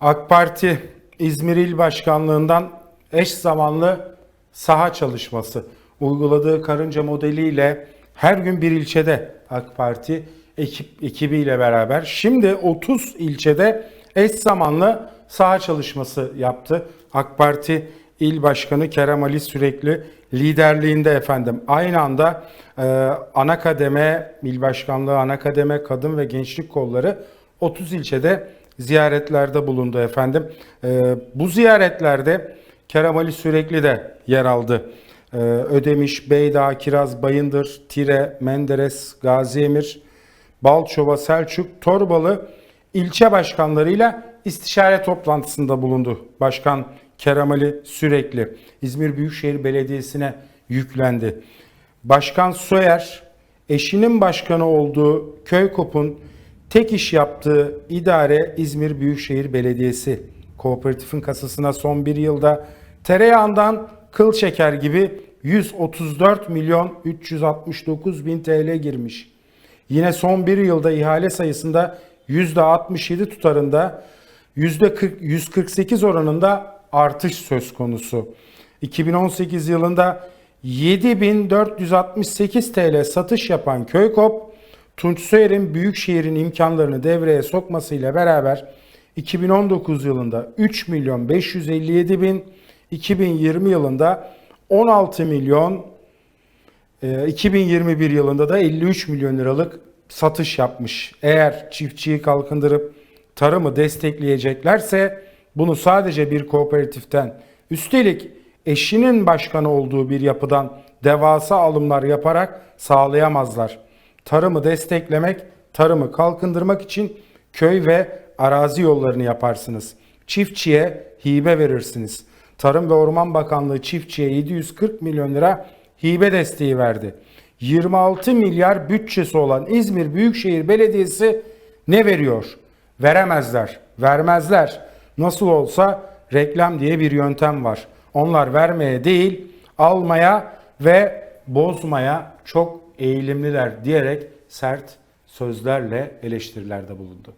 AK Parti İzmir İl Başkanlığı'ndan eş zamanlı saha çalışması uyguladığı karınca modeliyle her gün bir ilçede AK Parti ekip, ekibiyle beraber şimdi 30 ilçede eş zamanlı saha çalışması yaptı. AK Parti İl Başkanı Kerem Ali Sürekli liderliğinde efendim aynı anda e, ana kademe, il başkanlığı ana kademe, kadın ve gençlik kolları 30 ilçede ziyaretlerde bulundu efendim. E, bu ziyaretlerde Kerem Ali Sürekli de yer aldı. E, Ödemiş, Beydağ, Kiraz, Bayındır, Tire, Menderes, Gaziemir, Balçova, Selçuk, Torbalı ilçe başkanlarıyla istişare toplantısında bulundu. Başkan Kerem Ali Sürekli İzmir Büyükşehir Belediyesi'ne yüklendi. Başkan Soyer eşinin başkanı olduğu Köykop'un tek iş yaptığı idare İzmir Büyükşehir Belediyesi. Kooperatifin kasasına son bir yılda tereyağından kıl şeker gibi 134 milyon 369 bin TL girmiş. Yine son bir yılda ihale sayısında %67 tutarında %40, 148 oranında artış söz konusu. 2018 yılında 7468 TL satış yapan Köykop, Tunç Soyer'in Büyükşehir'in imkanlarını devreye sokmasıyla beraber 2019 yılında 3 milyon 557 bin, 2020 yılında 16 milyon ee, 2021 yılında da 53 milyon liralık satış yapmış. Eğer çiftçiyi kalkındırıp tarımı destekleyeceklerse bunu sadece bir kooperatiften üstelik eşinin başkanı olduğu bir yapıdan devasa alımlar yaparak sağlayamazlar. Tarımı desteklemek, tarımı kalkındırmak için köy ve arazi yollarını yaparsınız. Çiftçiye hibe verirsiniz. Tarım ve Orman Bakanlığı çiftçiye 740 milyon lira hibe desteği verdi. 26 milyar bütçesi olan İzmir Büyükşehir Belediyesi ne veriyor? Veremezler, vermezler. Nasıl olsa reklam diye bir yöntem var. Onlar vermeye değil, almaya ve bozmaya çok eğilimliler diyerek sert sözlerle eleştirilerde bulundu.